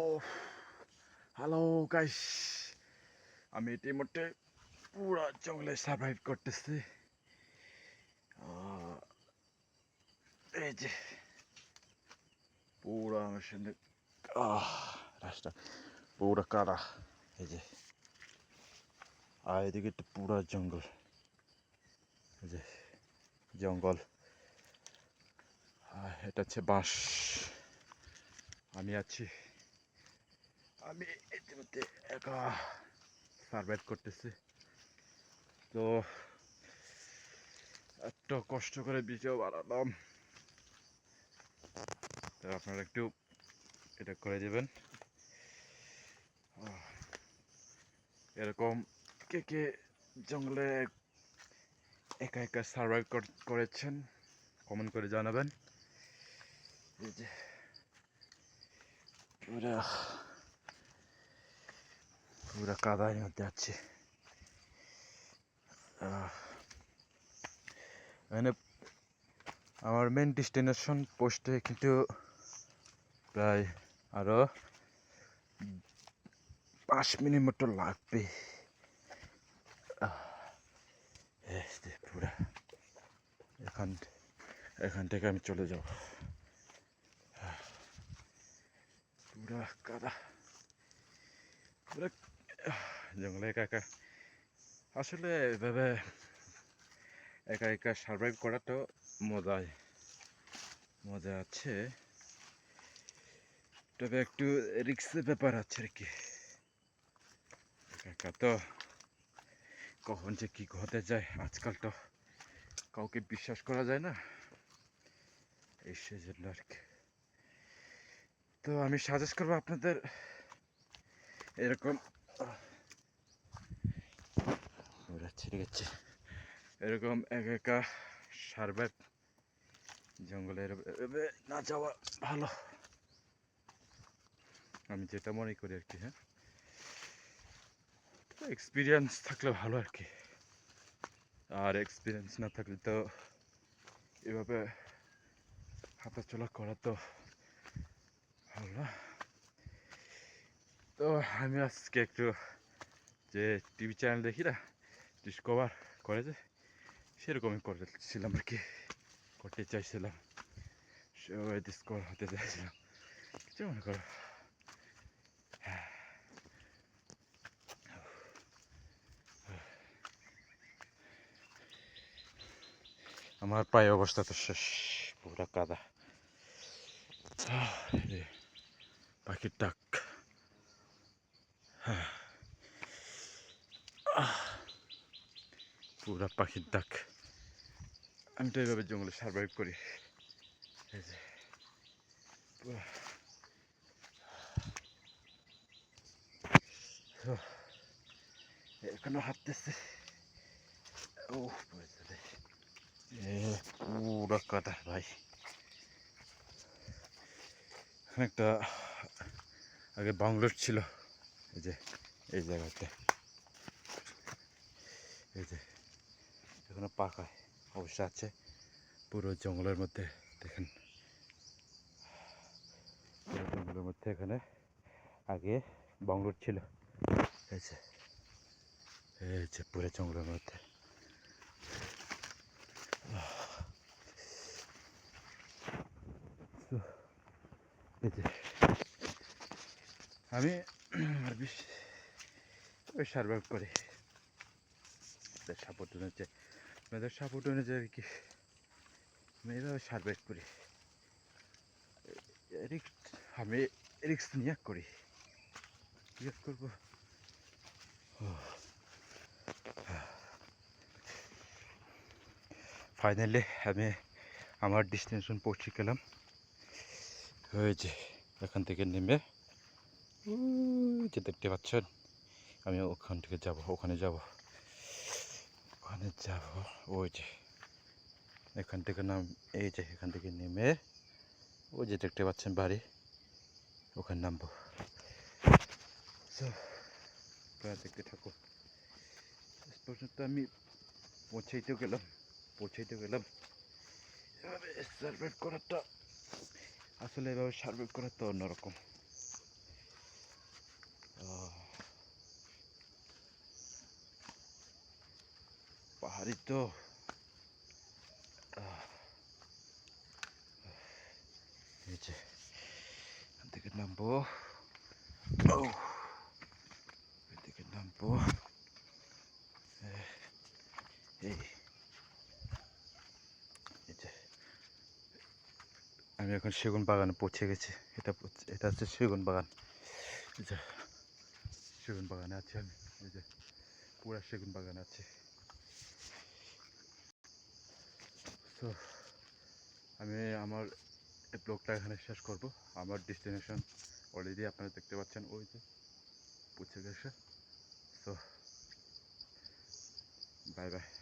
ও hello guys আমি ইতিমধ্যে পুরো জঙ্গলে সার্ভাইভ করতেছি। এই যে পুরো আমার সামনে রাস্তা। পুরো কাদা। এই যে। আর এদিকে তো পুরো জঙ্গল। এই যে জঙ্গল। এটা হচ্ছে বাঁশ। আমি আছি আমি ইতিমধ্যে একা সার্ভাইভ করতেছি। তো এত কষ্ট করে ভিডিও বানালাম। তো আপনারা একটু এটা করে দেবেন। এরকম কে কে জঙ্গলে একা একা সার্ভাইভ করেছেন কমেন্ট করে জানাবেন। এই যে পুরা কাদার মধ্যে আছে এখানে আমার মেন ডেস্টিনেশন পোস্টে কিন্তু প্রায় আরও পাঁচ মিনিট মতো লাগবে পুরা। এখান এখান থেকে আমি চলে যাব। পুরা কাদা। পুরা জঙ্গলে একা একা। আসলে এভাবে একা একা সার্ভাইভ করা তো মজাই। মজা আছে। তবে একটু রিক্সের ব্যাপার আছে আর কি। একা তো কখন যে কি হতে যায়, আজকাল তো কাউকে বিশ্বাস করা যায় না। এই সেজন্য আর কি। তো আমি সাজেস্ট করব আপনাদের এরকম ওরা ছিঁড়ে গেছে এরকম এক একা সার্ভাইভ জঙ্গলের না যাওয়া ভালো। আমি যেটা মনে করি আর কি হ্যাঁ? এক্সপিরিয়েন্স থাকলে ভালো আর কি। আর এক্সপিরিয়েন্স না থাকলে তো এভাবে হাঁটাচলা করা তো ভালো না। তো আমি আজকে একটু যে টিভি চ্যানেল দেখি না ডিসকভার করে যে সেরকমই করেছিলাম আর কি করতে চাইছিলাম সবাই ডিসকভার হতে চাইছিলাম কিছু মনে করো আমার পায়ে অবস্থা তো শেষ পুরা কাদা পাখির ডাক হ্যাঁ। পুরা পাখির ডাক। আমি তো এইভাবে জঙ্গলে সার্ভাইভ করি। এখনও হাঁটতেছে। ও পুরা কাদা ভাই। একটা আগে বাংলোর ছিল। এই যে, এই জায়গাতে। এই যে। এখনও পাকায় অবশ্য আছে। পুরো জঙ্গলের মধ্যে, দেখেন। পুরো জঙ্গলের মধ্যে এখানে আগে বাংলোর ছিল। এই যে পুরো জঙ্গলের মধ্যে। আমি আর সার্ভাইভ করি। সাপোর্ট অনুযায়ী আপনাদের সাপোর্ট অনুযায়ী আর কি আমি এভাবে সার্ভাইভ করি? আমি রিক্স নিয়ে করি। করব। ফাইনালি আমি আমার ডেস্টিনেশন পৌঁছে গেলাম। হয়েছে এখান থেকে নেমে যে দেখতে পাচ্ছেন, আমি ওখান থেকে যাব, ওখানে যাব। যাব। ওই যে, এখান থেকে নাম, এই যে এখান থেকে নেমে, ওই যে দেখতে পাচ্ছেন বাড়ি, ওখানে নামবো। দেখতে থাকো। শেষ পর্যন্ত আমি পৌঁছাইতে গেলাম পৌঁছাইতে গেলাম। এভাবে সার্ভাইভ করাটা, আসলে এভাবে সার্ভাইভ করা তো অন্যরকম। ভারী তো এখান থেকে নামবো। এদিকে নামবো। এই। আমি এখন সেগুন বাগানে পৌঁছে গেছি। এটা এটা হচ্ছে সেগুন বাগান। সেগুন বাগানে আছি আমি। যে, পুরা সেগুন বাগান আছে। তো আমি আমার ব্লগটা এখানে শেষ করব। আমার ডেস্টিনেশন অলরেডি আপনারা দেখতে পাচ্ছেন ওই যে পৌঁছে গেছে তো বাই বাই